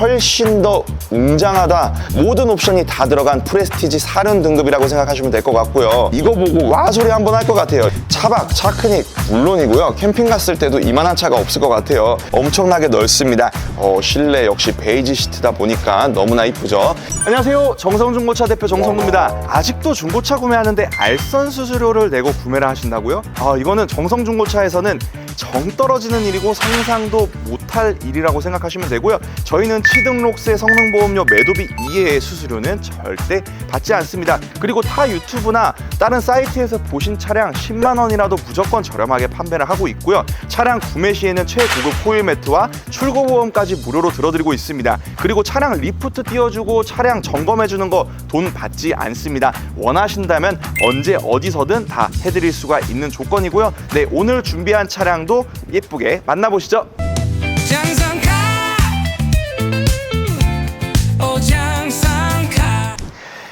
훨씬 더 웅장하다. 모든 옵션이 다 들어간 프레스티지 4륜 등급이라고 생각하시면 될 것 같고요. 이거 보고 와 소리 한번 할 것 같아요. 차박, 차크닉 물론이고요. 캠핑 갔을 때도 이만한 차가 없을 것 같아요. 엄청나게 넓습니다. 어, 실내 역시 베이지 시트다 보니까 너무나 이쁘죠. 안녕하세요. 정성중고차 대표 정성구입니다. 아직도 중고차 구매하는데 알선 수수료를 내고 구매를 하신다고요? 아 이거는 정성중고차에서는 정 떨어지는 일이고 상상도 못할 일이라고 생각하시면 되고요. 저희는 취등록세, 성능보험료, 매도비 이외의 수수료는 절대 받지 않습니다. 그리고 타 유튜브나 다른 사이트에서 보신 차량 10만 원이라도 무조건 저렴하게 판매를 하고 있고요. 차량 구매 시에는 최고급 호일 매트와 출고 보험까지 무료로 들어드리고 있습니다. 그리고 차량 리프트 띄워주고 차량 점검해주는 거 돈 받지 않습니다. 원하신다면 언제 어디서든 다 해드릴 수가 있는 조건이고요. 네, 오늘 준비한 차량 도 예쁘게 만나보시죠.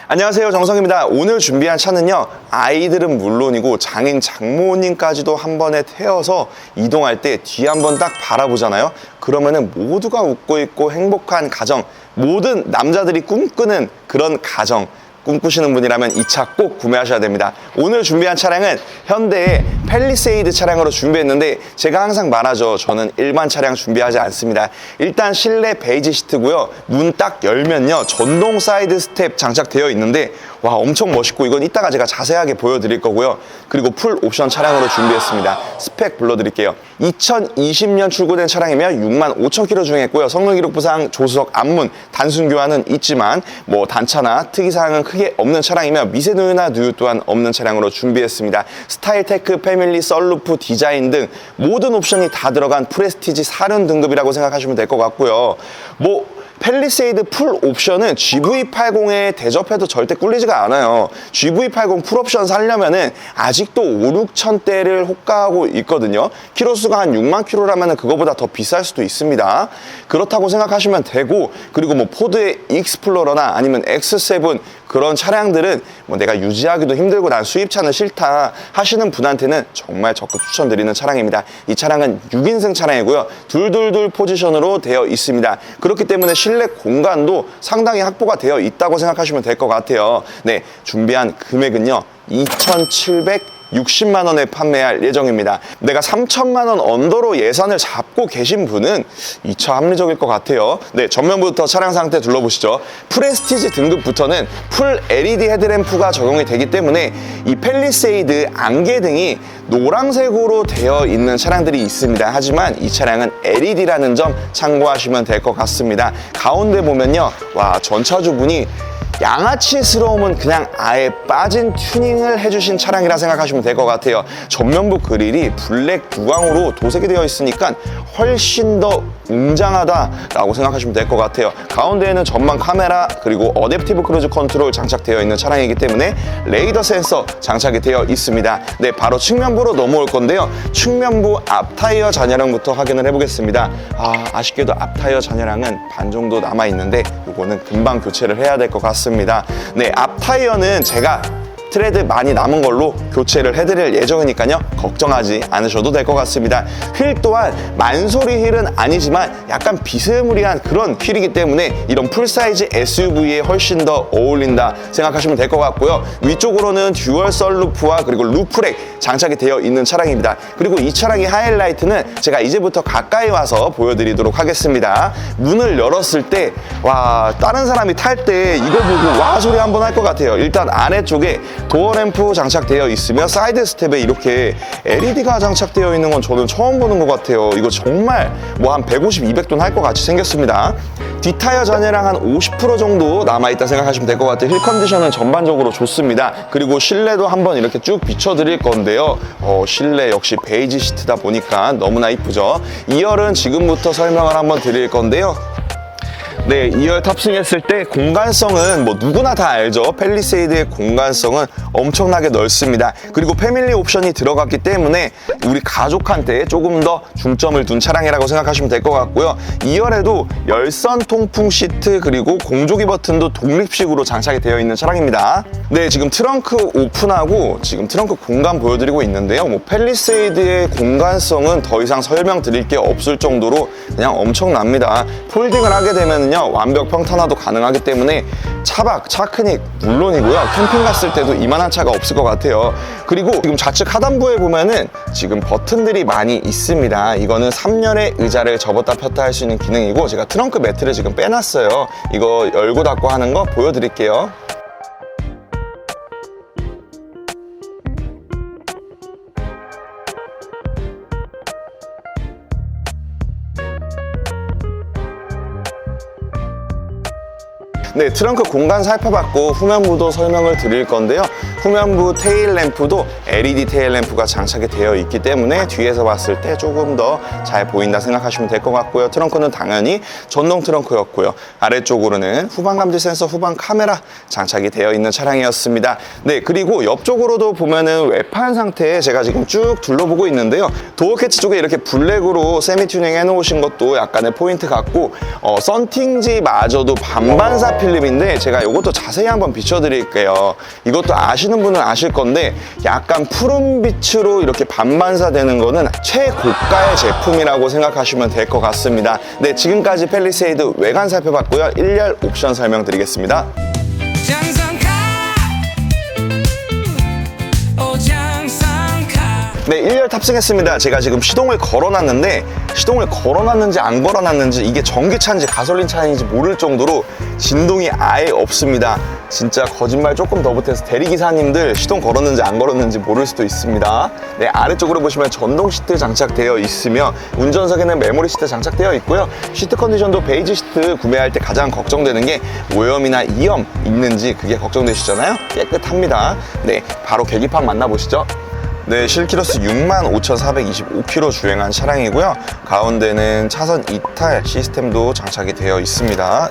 안녕하세요. 정성입니다. 오늘 준비한 차는요. 아이들은 물론이고 장인 장모님까지도 한 번에 태워서 이동할 때 뒤 한 번 딱 바라보잖아요. 그러면은 모두가 웃고 있고 행복한 가정 모든 남자들이 꿈꾸는 그런 가정 꿈꾸시는 분이라면 이 차 꼭 구매하셔야 됩니다. 오늘 준비한 차량은 현대의 펠리세이드 차량으로 준비했는데 제가 항상 말하죠. 저는 일반 차량 준비하지 않습니다. 일단 실내 베이지 시트고요. 문 딱 열면요. 전동 사이드 스텝 장착되어 있는데 와 엄청 멋있고 이건 이따가 제가 자세하게 보여드릴 거고요. 그리고 풀 옵션 차량으로 준비했습니다. 스펙 불러드릴게요. 2020년 출고된 차량이며 6만 5천 킬로 주행했고요. 성능 기록 부상, 조수석 앞문, 단순 교환은 있지만 뭐 단차나 특이 사항은 크게 없는 차량이며 미세 누유나 누유 또한 없는 차량으로 준비했습니다. 스타일 테크, 패밀리, 썰루프, 디자인 등 모든 옵션이 다 들어간 프레스티지 4륜 등급이라고 생각하시면 될 것 같고요. 뭐 펠리세이드 풀 옵션은 GV80에 대접해도 절대 꿀리지가 않아요. GV80 풀 옵션 살려면은 아직도 5, 6천 대를 호가하고 있거든요. 키로수가 한 6만 킬로라면 그거보다 더 비쌀 수도 있습니다. 그렇다고 생각하시면 되고 그리고 뭐 포드의 익스플로러나 아니면 X7 그런 차량들은 뭐 내가 유지하기도 힘들고 난 수입차는 싫다 하시는 분한테는 정말 적극 추천드리는 차량입니다. 이 차량은 6인승 차량이고요. 둘둘둘 포지션으로 되어 있습니다. 그렇기 때문에 실내 공간도 상당히 확보가 되어 있다고 생각하시면 될 것 같아요. 네, 준비한 금액은요. 2,700 60만 원에 판매할 예정입니다. 내가 3천만 원 언더로 예산을 잡고 계신 분은 이 차 합리적일 것 같아요. 네, 전면부터 차량 상태 둘러보시죠. 프레스티지 등급부터는 풀 LED 헤드램프가 적용이 되기 때문에 이 펠리세이드 안개 등이 노란색으로 되어 있는 차량들이 있습니다. 하지만 이 차량은 LED라는 점 참고하시면 될 것 같습니다. 가운데 보면요. 와, 전차주분이 양아치스러움은 그냥 아예 빠진 튜닝을 해주신 차량이라 생각하시면 될 것 같아요. 전면부 그릴이 블랙 구광으로 도색이 되어 있으니까 훨씬 더 웅장하다라고 생각하시면 될 것 같아요. 가운데에는 전방 카메라 그리고 어댑티브 크루즈 컨트롤 장착되어 있는 차량이기 때문에 레이더 센서 장착이 되어 있습니다. 네, 바로 측면부로 넘어올 건데요. 측면부 앞 타이어 잔여량부터 확인을 해보겠습니다. 아, 아쉽게도 앞 타이어 잔여량은 반 정도 남아 있는데 이거는 금방 교체를 해야 될 것 같습니다. 네, 앞 타이어는 제가 트레드 많이 남은 걸로 교체를 해드릴 예정이니까요. 걱정하지 않으셔도 될 것 같습니다. 휠 또한 만소리 휠은 아니지만 약간 비스무리한 그런 휠이기 때문에 이런 풀사이즈 SUV에 훨씬 더 어울린다 생각하시면 될 것 같고요. 위쪽으로는 듀얼 썰루프와 그리고 루프렉 장착이 되어 있는 차량입니다. 그리고 이 차량의 하이라이트는 제가 이제부터 가까이 와서 보여드리도록 하겠습니다. 문을 열었을 때 와 다른 사람이 탈 때 이거 보고 와 소리 한번 할 것 같아요. 일단 안에 쪽에 도어 램프 장착되어 있으며 사이드 스텝에 이렇게 LED가 장착되어 있는 건 저는 처음 보는 것 같아요. 이거 정말 뭐 한 150, 200돈 할 것 같이 생겼습니다. 뒷타이어 잔해랑 한 50% 정도 남아있다 생각하시면 될 것 같아요. 힐 컨디션은 전반적으로 좋습니다. 그리고 실내도 한번 이렇게 쭉 비춰드릴 건데요. 어, 실내 역시 베이지 시트다 보니까 너무나 이쁘죠. 2열은 지금부터 설명을 한번 드릴 건데요. 네, 2열 탑승했을 때 공간성은 뭐 누구나 다 알죠. 펠리세이드의 공간성은 엄청나게 넓습니다. 그리고 패밀리 옵션이 들어갔기 때문에 우리 가족한테 조금 더 중점을 둔 차량이라고 생각하시면 될 것 같고요. 2열에도 열선 통풍 시트 그리고 공조기 버튼도 독립식으로 장착이 되어 있는 차량입니다. 네, 지금 트렁크 오픈하고 지금 트렁크 공간 보여드리고 있는데요. 뭐 펠리세이드의 공간성은 더 이상 설명드릴 게 없을 정도로 그냥 엄청납니다. 폴딩을 하게 되면요. 차는요 완벽 평탄화도 가능하기 때문에 차박, 차크닉 물론이고요. 캠핑 갔을 때도 이만한 차가 없을 것 같아요. 그리고 지금 좌측 하단부에 보면은 지금 버튼들이 많이 있습니다. 이거는 3열의 의자를 접었다 폈다 할 수 있는 기능이고 제가 트렁크 매트를 지금 빼놨어요. 이거 열고 닫고 하는 거 보여드릴게요 네, 트렁크 공간 살펴봤고 후면부도 설명을 드릴 건데요. 후면부 테일 램프도 LED 테일 램프가 장착이 되어 있기 때문에 뒤에서 봤을 때 조금 더 잘 보인다 생각하시면 될 것 같고요. 트렁크는 당연히 전동 트렁크였고요. 아래쪽으로는 후방 감지 센서, 후방 카메라 장착이 되어 있는 차량이었습니다. 네, 그리고 옆쪽으로도 보면은 외판 상태에 제가 지금 쭉 둘러보고 있는데요. 도어 캐치 쪽에 이렇게 블랙으로 세미 튜닝 해놓으신 것도 약간의 포인트 같고 어, 썬팅지 마저도 반반사 필름인데 제가 이것도 자세히 한번 비춰드릴게요. 이것도 아시는 분은 아실 건데 약간 푸른 빛으로 이렇게 반반사 되는 거는 최고가의 제품이라고 생각하시면 될 것 같습니다. 네, 지금까지 펠리세이드 외관 살펴봤고요. 1열 옵션 설명드리겠습니다. 장성 네, 1열 탑승했습니다. 제가 지금 시동을 걸어놨는데 시동을 걸어놨는지 안 걸어놨는지 이게 전기차인지 가솔린 차인지 모를 정도로 진동이 아예 없습니다. 진짜 거짓말 조금 더 못해서 대리기사님들 시동 걸었는지 안 걸었는지 모를 수도 있습니다. 네, 아래쪽으로 보시면 전동 시트 장착되어 있으며 운전석에는 메모리 시트 장착되어 있고요. 시트 컨디션도 베이지 시트 구매할 때 가장 걱정되는 게 오염이나 이염 있는지 그게 걱정되시잖아요. 깨끗합니다. 네, 바로 계기판 만나보시죠. 네, 실키로스 65,425km 주행한 차량이고요. 가운데는 차선 이탈 시스템도 장착이 되어 있습니다.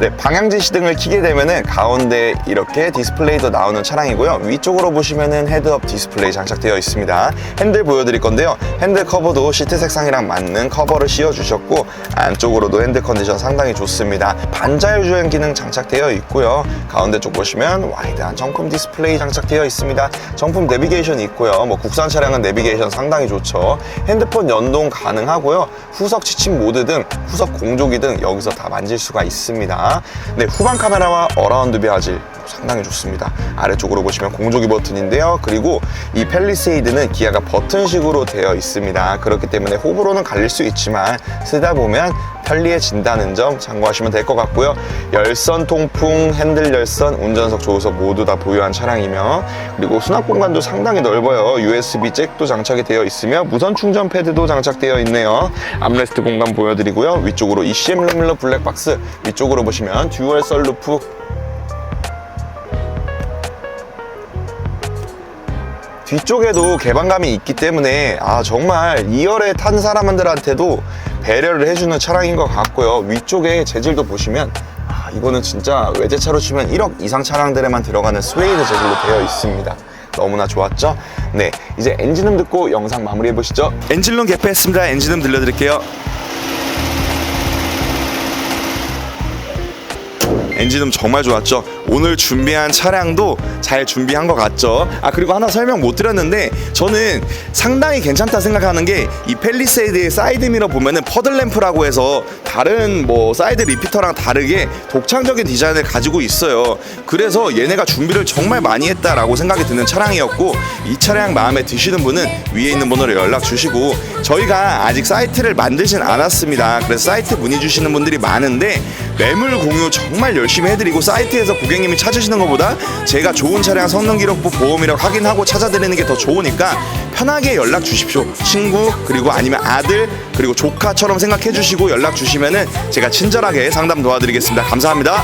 네, 방향지 시등을 켜게 되면은 가운데 이렇게 디스플레이도 나오는 차량이고요. 위쪽으로 보시면은 헤드업 디스플레이 장착되어 있습니다. 핸들 보여드릴 건데요. 핸들 커버도 시트 색상이랑 맞는 커버를 씌워주셨고 안쪽으로도 핸들 컨디션 상당히 좋습니다. 반자율 주행 기능 장착되어 있고요. 가운데 쪽 보시면 와이드한 정품 디스플레이 장착되어 있습니다. 정품 내비게이션이 있고요. 뭐 국산 차량은 내비게이션 상당히 좋죠. 핸드폰 연동 가능하고요. 후석 취침 모드 등 후석 공조기 등 여기서 다 만질 수가 있습니다. 네, 후방 카메라와 어라운드 배화질 상당히 좋습니다. 아래쪽으로 보시면 공조기 버튼인데요. 그리고 이 펠리세이드는 기아가 버튼식으로 되어 있습니다. 그렇기 때문에 호불호는 갈릴 수 있지만 쓰다 보면 편리해진다는 점 참고하시면 될 것 같고요. 열선 통풍, 핸들 열선, 운전석 조수석 모두 다 보유한 차량이며 그리고 수납 공간도 상당히 넓어요. USB 잭도 장착이 되어 있으며 무선 충전 패드도 장착되어 있네요. 암레스트 공간 보여드리고요. 위쪽으로 ECM 룸밀러 블랙박스, 위쪽으로 보시면 듀얼 썰루프 뒤쪽에도 개방감이 있기 때문에 아 정말 2열에 탄 사람들한테도 배려를 해주는 차량인 것 같고요. 위쪽에 재질도 보시면 아, 이거는 진짜 외제차로 치면 1억 이상 차량들에만 들어가는 스웨이드 재질로 되어 있습니다. 너무나 좋았죠? 네 이제 엔진음 듣고 영상 마무리해 보시죠. 엔진룸 개폐했습니다. 엔진음 들려드릴게요 엔진음 정말 좋았죠. 오늘 준비한 차량도 잘 준비한 것 같죠. 아 그리고 하나 설명 못 드렸는데 저는 상당히 괜찮다 생각하는 게 이 펠리세이드의 사이드 미러 보면은 퍼들 램프라고 해서 다른 뭐 사이드 리피터랑 다르게 독창적인 디자인을 가지고 있어요. 그래서 얘네가 준비를 정말 많이 했다라고 생각이 드는 차량이었고 이 차량 마음에 드시는 분은 위에 있는 번호로 연락 주시고 저희가 아직 사이트를 만들진 않았습니다. 그래서 사이트 문의 주시는 분들이 많은데 매물 공유 정말 열심히 해드리고 사이트에서 고객님이 찾으시는 것보다 제가 좋은 차량 성능 기록부 보험이라고 확인하고 찾아드리는 게 더 좋으니까 편하게 연락 주십시오. 친구 그리고 아니면 아들 그리고 조카처럼 생각해 주시고 연락 주시면은 제가 친절하게 상담 도와드리겠습니다. 감사합니다.